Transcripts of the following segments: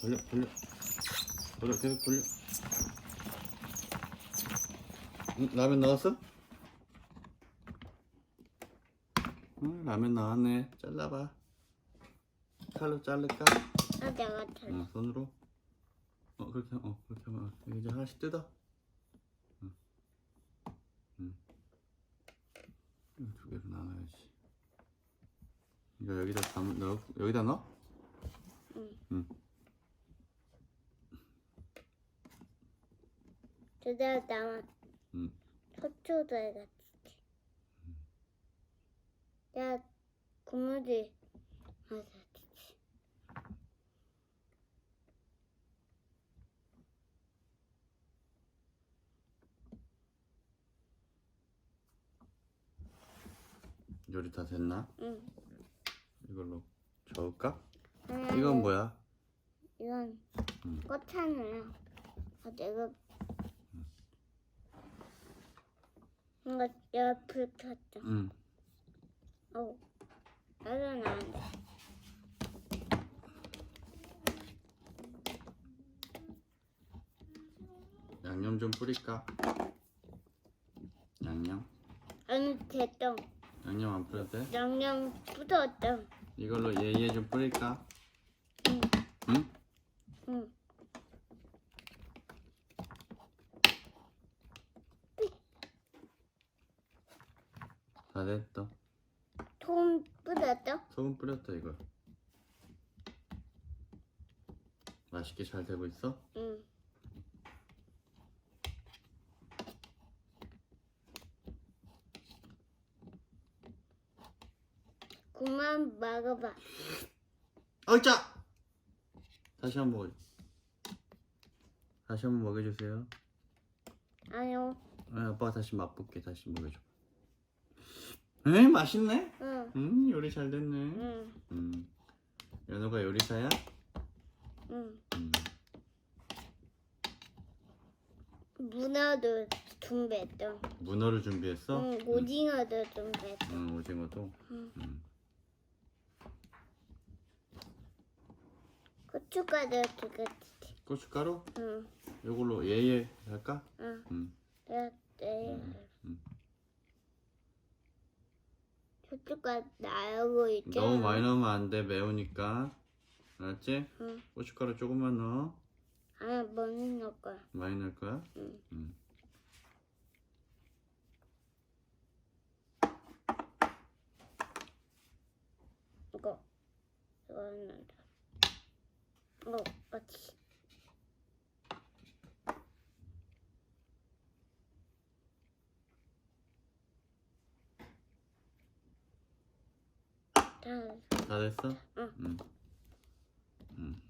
돌려 돌려 돌려 계속 돌려 응, 라면 나왔어? 응, 라면 나왔네 잘라봐 칼로 자를까? 아 내가 잘. 어, 손으로 어 그렇게 어 그렇게 하면 돼. 이제 하나씩 뜯어 응. 응. 두 개로 나눠야지 이거 여기다 담 넣어 여기다 넣어? 응. 응. 제대로 남아. 응. 소초도 해갔지. 야 고무줄 맞았지. 요리 다 됐나? 응. 이걸로 저을까? 아니, 이건 뭐야? 이건 응. 꽃하늘이야. 아 내가 뭔가 옆을 켰다. 응. 어. 나도 나한테. 양념 좀 뿌릴까? 양념? 아니 됐다. 양념 안 뿌려도 돼? 양념 묻었다. 이걸로 예예 좀 뿌릴까? 응. 응? 응. 다 됐다. 통 묻었다. 소금 뿌렸다 이걸. 맛있게 잘 되고 있어? 응. 그만 먹어봐. 어짜! 다시 한 번 먹어. 다시 한 번 먹여주세요. 아니요. 아, 아빠가 다시 맛볼게. 다시 먹여줘. 에이 맛있네. 응. 음 요리 잘 됐네. 응. 음 연우가 요리사야? 응. 음 문어도 준비했다. 문어를 준비했어? 응. 오징어도 준비했다. 응 오징어도. 응. 음. 고춧가루 두개 고춧가루? 응. 이걸로 예예 할까? 응. 음. 내가 내일 음. 고춧가루 나오고 있잖아. 너무 많이 넣으면 안 돼. 매우니까. 알았지? 응. 고춧가루 조금만 넣어. 아, 많이 넣을 거야. 많이 넣을 거야? 응. 음. 이거 이거는 넣자. 이거 같이. 다다 됐어? 응. 음. 음.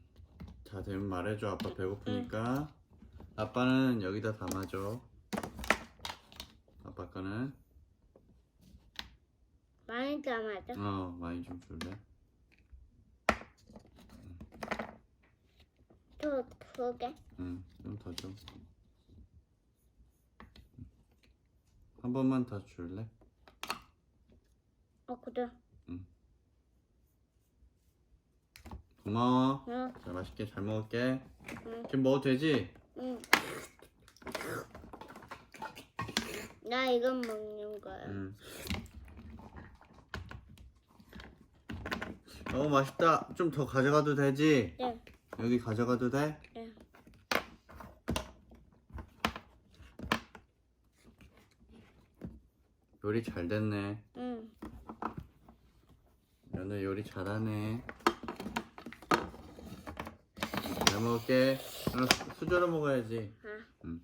다 되면 말해줘. 아빠 배고프니까. 아빠는 여기다 담아줘. 아빠 거는 많이 담아줘. 어 많이 좀 줄래? 또두 개. 응, 좀 더 줘. 한 번만 더 줄래? 어 그래. 고마워. 응. 자, 맛있게 잘 먹을게. 응. 지금 먹어도 되지? 응. 나 이건 먹는 거야. 응. 어, 맛있다. 좀 더 가져가도 되지? 네. 여기 가져가도 돼? 네. 요리 잘 됐네. 응. 연우 요리 잘하네. 잘 먹을게. 어, 수- 수저로 먹어야지. 아. 응.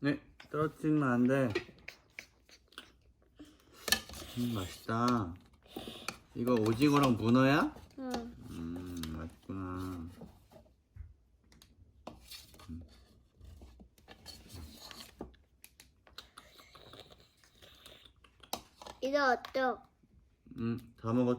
네, 떨어뜨리면 안 돼. 음, 맛있다. 이거 오징어랑 문어야? 응. 음, 맛있구나. 이거 어떠? 음, 다 먹었.